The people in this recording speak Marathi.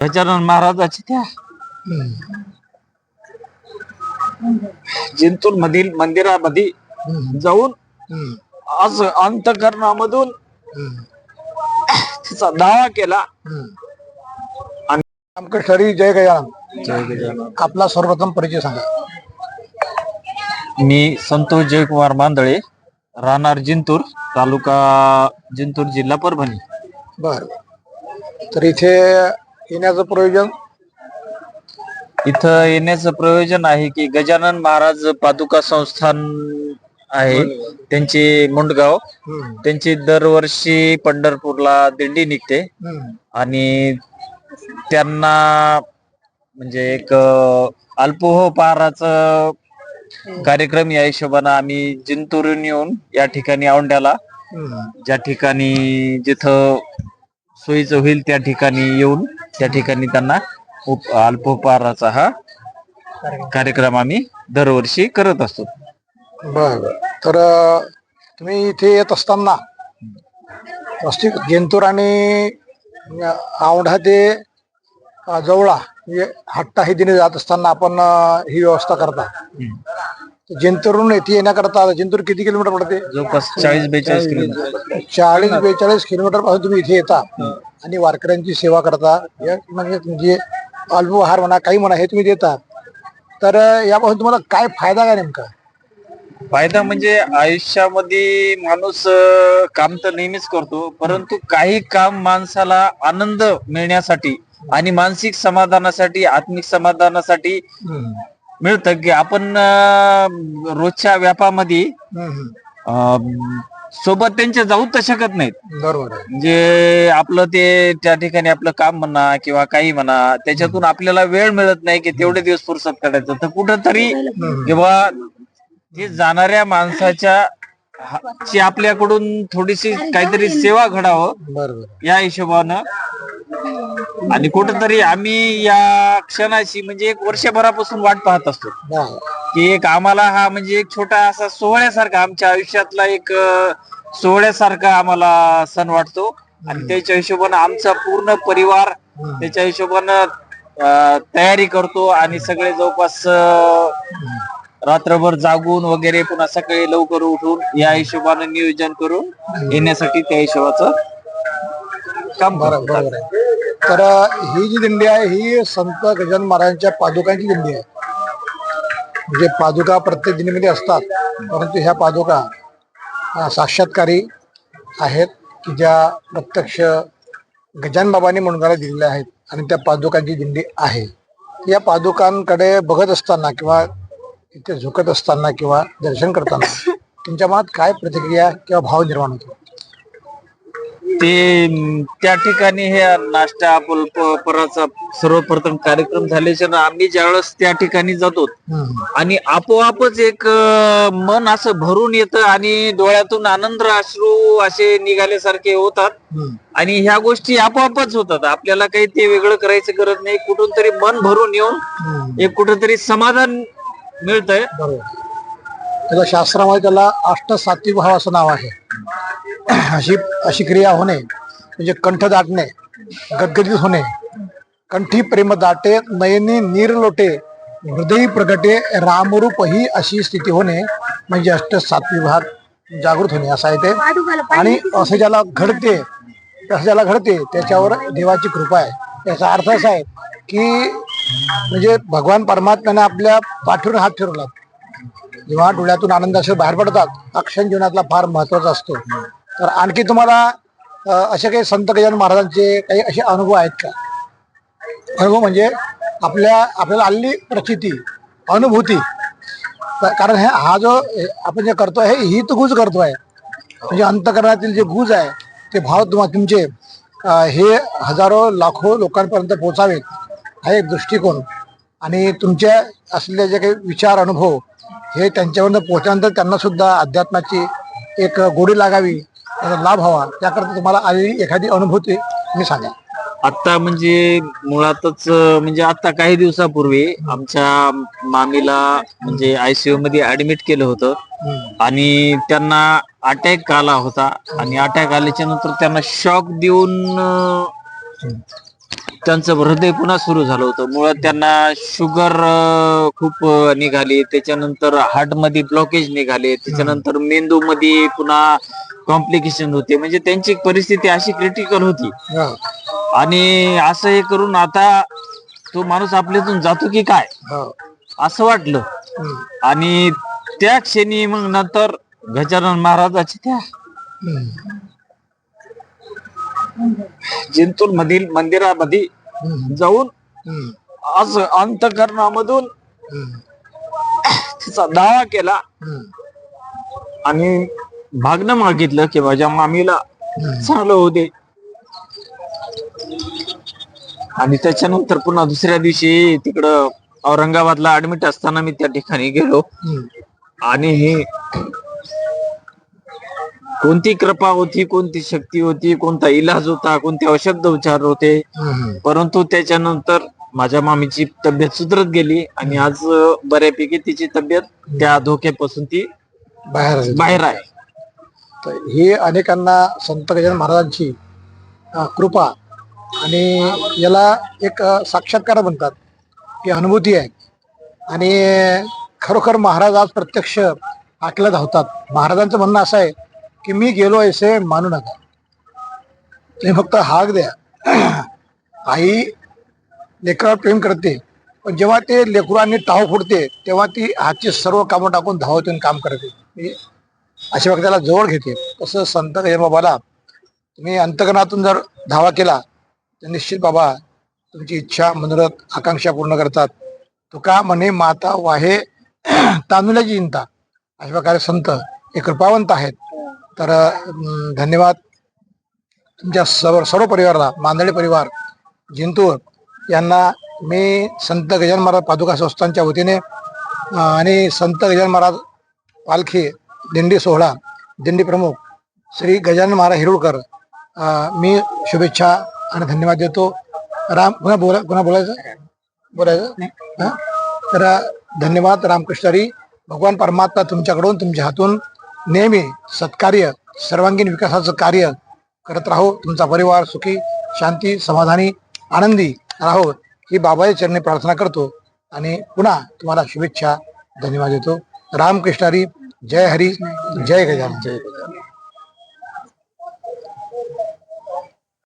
गजानन महाराजाची त्या. जिंतूर मधील मंदिरामध्ये जाऊन आज अंतकरणामधून तिचा दावा केला. रामकृष्ण हरी जय गजानन. आपला सर्वप्रथम परिचय सांगा. मी संतोष जयकुमार मांदळे राहणार जिंतूर तालुका जिंतूर जिल्हा परभणी. बर. तर इथे येण्याचं प्रयोजन? इथं येण्याचं प्रयोजन आहे की गजानन महाराज पादुका संस्थान आहे. त्यांचे मुंडगाव. त्यांची दरवर्षी पंढरपूरला दिंडी निघते. आणि त्यांना म्हणजे एक अ, अल्पोपहाराचं कार्यक्रम या हिशोबानं आम्ही जिंतूरून येऊन या ठिकाणी औंढ्याला हम्म. ज्या ठिकाणी जिथं सोयीचं होईल त्या ठिकाणी येऊन त्या ठिकाणी त्यांना उप अल्पोपहाराचा हा कार्यक्रम आम्ही दरवर्षी करत असतो. बर तर तुम्ही इथे येत असताना रस्ते जेंतूर आणि औंढा ते जवळा म्हणजे हट्टा ही दिने जात असताना आपण ही व्यवस्था करता. जेंतूरून इथे येण्याकरता जेंतूर किती किलोमीटर पडते? जवळपास चाळीस बेचाळीस किलोमीटर. चाळीस बेचाळीस किलोमीटरपासून तुम्ही इथे येता आणि वारकऱ्यांची सेवा करता. या म्हणजे म्हणजे अल्पहार म्हणा काही म्हणा हे तुम्ही देता. तर यापासून तुम्हाला काय फायदा काय नेमका? फायदा म्हणजे आयुष्यामध्ये माणूस अं, काम तर नेहमीच करतो परंतु काही काम माणसाला आनंद मिळण्यासाठी आणि मानसिक समाधानासाठी आत्मिक समाधानासाठी मिळतं की आपण अं, रोजच्या व्यापामध्ये अं, सोबत त्यांच्या जाऊ तर शकत नाहीत. बरोबर आहे. म्हणजे आपलं ते त्या ठिकाणी आपलं काम म्हणा किंवा काही म्हणा त्याच्यातून आपल्याला वेळ मिळत नाही की तेवढे दिवस फुरसत काढायचं. तर कुठंतरी किंवा जाणाऱ्या माणसाच्या हा- ची आपल्याकडून थोडीशी काहीतरी सेवा घडावं बरोबर या हिशोबानं आणि कुठंतरी आम्ही या क्षणाची म्हणजे एक वर्षभरापासून वाट पाहत असतो. की एक आम्हाला हा म्हणजे एक छोटा असा सोहळ्यासारखा आमच्या आयुष्यातला एक सोहळ्यासारखा आम्हाला सण वाटतो. आणि त्याच्या हिशोबानं आमचा पूर्ण परिवार त्याच्या हिशोबानं तयारी करतो आणि सगळे जवळपास रात्रभर जागून वगैरे पुन्हा सकाळी लवकर उठून या हिशोबानं नियोजन करून येण्यासाठी त्या हिशोबाचं काम बरोबर तर ही जी दिंडी आहे ही संत गजानन महाराजांच्या पादुकांची दिंडी आहे. म्हणजे पादुका प्रत्येक दिंडीमध्ये असतात परंतु ह्या पादुका साक्षात्कारी आहेत की ज्या प्रत्यक्ष गजान बाबांनी मुणगाला दिलेल्या आहेत आणि त्या पादुकांची दिंडी आहे. या पादुकांकडे बघत असताना किंवा इथे झुकत असताना किंवा दर्शन करताना तुमच्या मनात काय प्रतिक्रिया किंवा भाव निर्माण होतो? ते त्या ठिकाणी हे नाश्ता पराचा सर्वप्रथम कार्यक्रम झाल्याच्या आम्ही ज्यावेळेस त्या ठिकाणी जातो. आणि आपोआपच एक मन असं भरून येतं आणि डोळ्यातून आनंद अश्रू असे निघाल्यासारखे होतात. आणि ह्या गोष्टी आपोआपच होतात आपल्याला काही ते वेगळं करायचं गरज नाही कुठून तरी मन भरून येऊन. एक कुठंतरी समाधान मिळतंय बरोबर त्याला शास्त्रामध्ये त्याला अष्टसात्विक भाव असं नाव आहे अशी अशी क्रिया होणे म्हणजे कंठ दाटणे गदगदित होणे कंठी प्रेम दाटे नयनी नीर लोटे हृदयी प्रगटे रामरूप ही अशी स्थिती होणे म्हणजे अष्ट सात विभाग जागृत होणे असं आहे ते आणि असं ज्याला घडते असं ज्याला घडते त्याच्यावर देवाची कृपा आहे. याचा अर्थ असा आहे की म्हणजे भगवान परमात्म्याने आपल्या पाठीवर हात ठरवला. जेव्हा डोळ्यातून आनंदाशी बाहेर पडतात अक्षण जीवनातला फार महत्त्वाचा असतो. तर आणखी तुम्हाला असे काही संत गजानन महाराजांचे काही असे अनुभव आहेत का? अनुभव म्हणजे आपल्या आपल्याला आलेली प्रचिती अनुभूती. कारण हे हा जो आपण जे करतो हे हित गुज आहे म्हणजे अंतकरणातील जे गुज आहे ते भाव तुम्हा तुमचे हे हजारो लाखो लोकांपर्यंत पोहोचावेत हा एक दृष्टिकोन. आणि तुमच्या असलेले जे काही विचार अनुभव हे त्यांच्यापर्यंत पोहोचल्यानंतर त्यांना सुद्धा अध्यात्माची एक गोडी लागावी. त्याचा लाभ व्हावा त्याकरता तुम्हाला आलेली एखादी अनुभूती मी सांगा आता म्हणजे मुळातच म्हणजे आता काही दिवसापूर्वी आमच्या मामीला म्हणजे आयसीयू मध्ये ऍडमिट केलं होतं. आणि त्यांना अटॅक आला होता. आणि अटॅक आल्याच्यानंतर त्यांना शॉक देऊन त्यांचं हृदय पुन्हा सुरू झालं होतं. मुळात त्यांना शुगर खूप निघाली. त्याच्यानंतर हार्टमध्ये ब्लॉकेज निघाले. त्याच्यानंतर मेंदू मध्ये पुन्हा कॉम्प्लिकेशन होते. म्हणजे त्यांची परिस्थिती अशी क्रिटिकल होती. हा, आणि असं हे करून आता तो माणूस आपल्यातून जातो की काय? हा. असं वाटलं. हम्म, आणि त्या क्षणी मग नंतर गजानन महाराजाची त्या हम्म, जिंतूर मधील मंदिरामध्ये हम्म, जाऊन हम्म, आज अंतकरणामधून हम्म, त्याचा दावा केला. हम्म, आणि भागणं मागितलं की माझ्या मामीला. चांगलं होते आणि त्याच्यानंतर पुन्हा दुसऱ्या दिवशी तिकडं औरंगाबादला ऍडमिट असताना मी त्या ठिकाणी गेलो. आणि हे कोणती कृपा होती कोणती शक्ती होती कोणता इलाज होता कोणते औषध उपचार होते. परंतु त्याच्यानंतर माझ्या मामीची तब्येत सुधरत गेली आणि आज बऱ्यापैकी तिची तब्येत त्या धोक्यापासून ती बाहेर. बाहेर आहे तर हे अनेकांना संत गजानन महाराजांची कृपा आणि याला एक साक्षात्कार म्हणतात ही अनुभूती आहे. आणि खरोखर महाराज आज प्रत्यक्ष आकल्या धावतात. महाराजांचं म्हणणं असं आहे की मी गेलो ऐसे मानू नका. तुम्ही फक्त हाक द्या. आई लेकरावर प्रेम करते पण जेव्हा ते लेकरांनी टाव फुटते तेव्हा ती हातची सर्व कामं टाकून धावतून काम करते. अशा व्यक्तीला जवळ घेते. तसं संत गजानन बाबाला तुम्ही अंतकरणातून जर धावा केला तर निश्चित बाबा तुमची इच्छा मनोरथ आकांक्षा पूर्ण करतात. तुका म्हणे माता वाहे तांदुल्याची चिंता अशा प्रकारे संत हे कृपावंत आहेत. तर धन्यवाद तुमच्या सर्व सर्व परिवाराला मांदळे परिवार जिंतूर यांना मी संत गजानन महाराज पादुका संस्थांच्या वतीने आणि संत गजानन महाराज पालखी दिंडी सोहळा दिंडी प्रमुख श्री गजानन महाराज हिरुळकर मी शुभेच्छा आणि धन्यवाद देतो. राम पुन्हा बोला पुन्हा बोलायचं? बोलायचं? तर धन्यवाद रामकृष्णरी. भगवान परमात्मा तुमच्याकडून तुमच्या हातून नेहमी सत्कार्य सर्वांगीण विकासाचं कार्य करत राहो. तुमचा परिवार सुखी शांती समाधानी आनंदी राहो. ही बाबाच्या चरणी प्रार्थना करतो आणि पुन्हा तुम्हाला शुभेच्छा धन्यवाद देतो. रामकृष्णारी जय हरी जय गजान जय गजान